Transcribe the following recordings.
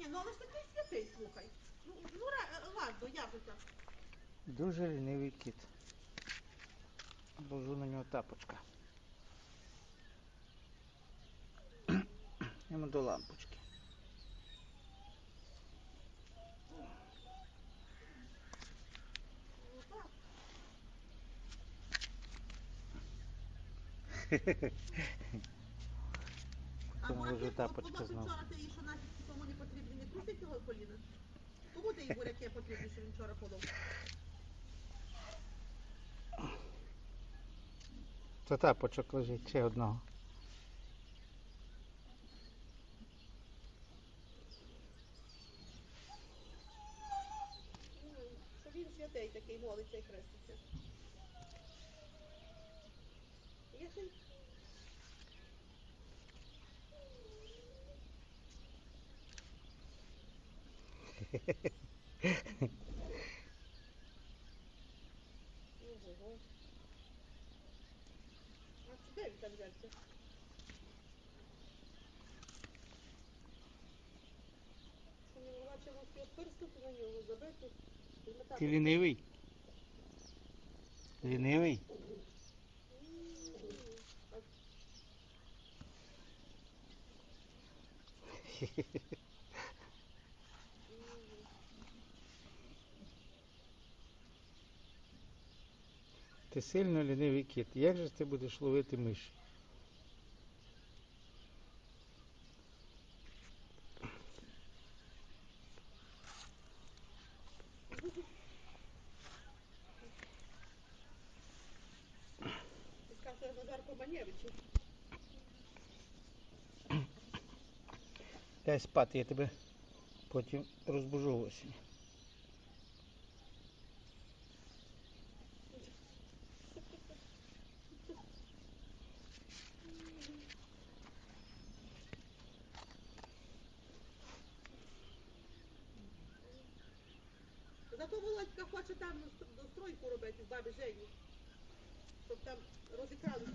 Ні, ну але ж такий святий, слухай. Ну, ну ра- ладно, я вже так. Дуже лінивий кіт. Ложу на нього тапочка. Йому до лампочки. Ну так. А Тому може, ложу от тапочка знову. вчора ти тому не труси цього коліна? Кому ти їй буряки потрібні, що він вчора подав? Це тапочок лежить ще одного. Що він святий такий молиться і хреститься. Я ще й- Ого. А це де він там взявся? Що не бачила всього перстути на нього, забити. і метати. Ти лінивий? Лінивий? А Ти сильно лінивий кіт. Як же ти будеш ловити миші? Дай спати, я тебе потім розбужу осінь. Зато Володька хоче там ст- достройку робити з баби Жені. Щоб там розікрали.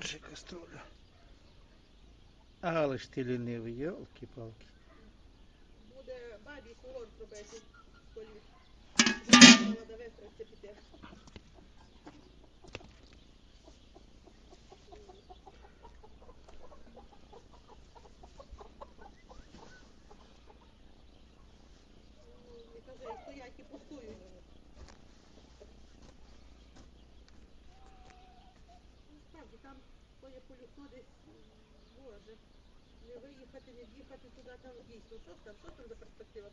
Ще каструлю. Але ж ти лінивий, йолки-палки. Буде бабі курорт робити в колі. Треба до вистрочці піти. І стоять пустують. Ну, там твоє полюхно десь, м, боже, не виїхати, не в'їхати туди, там дійсно. Що там, що там за перспектива?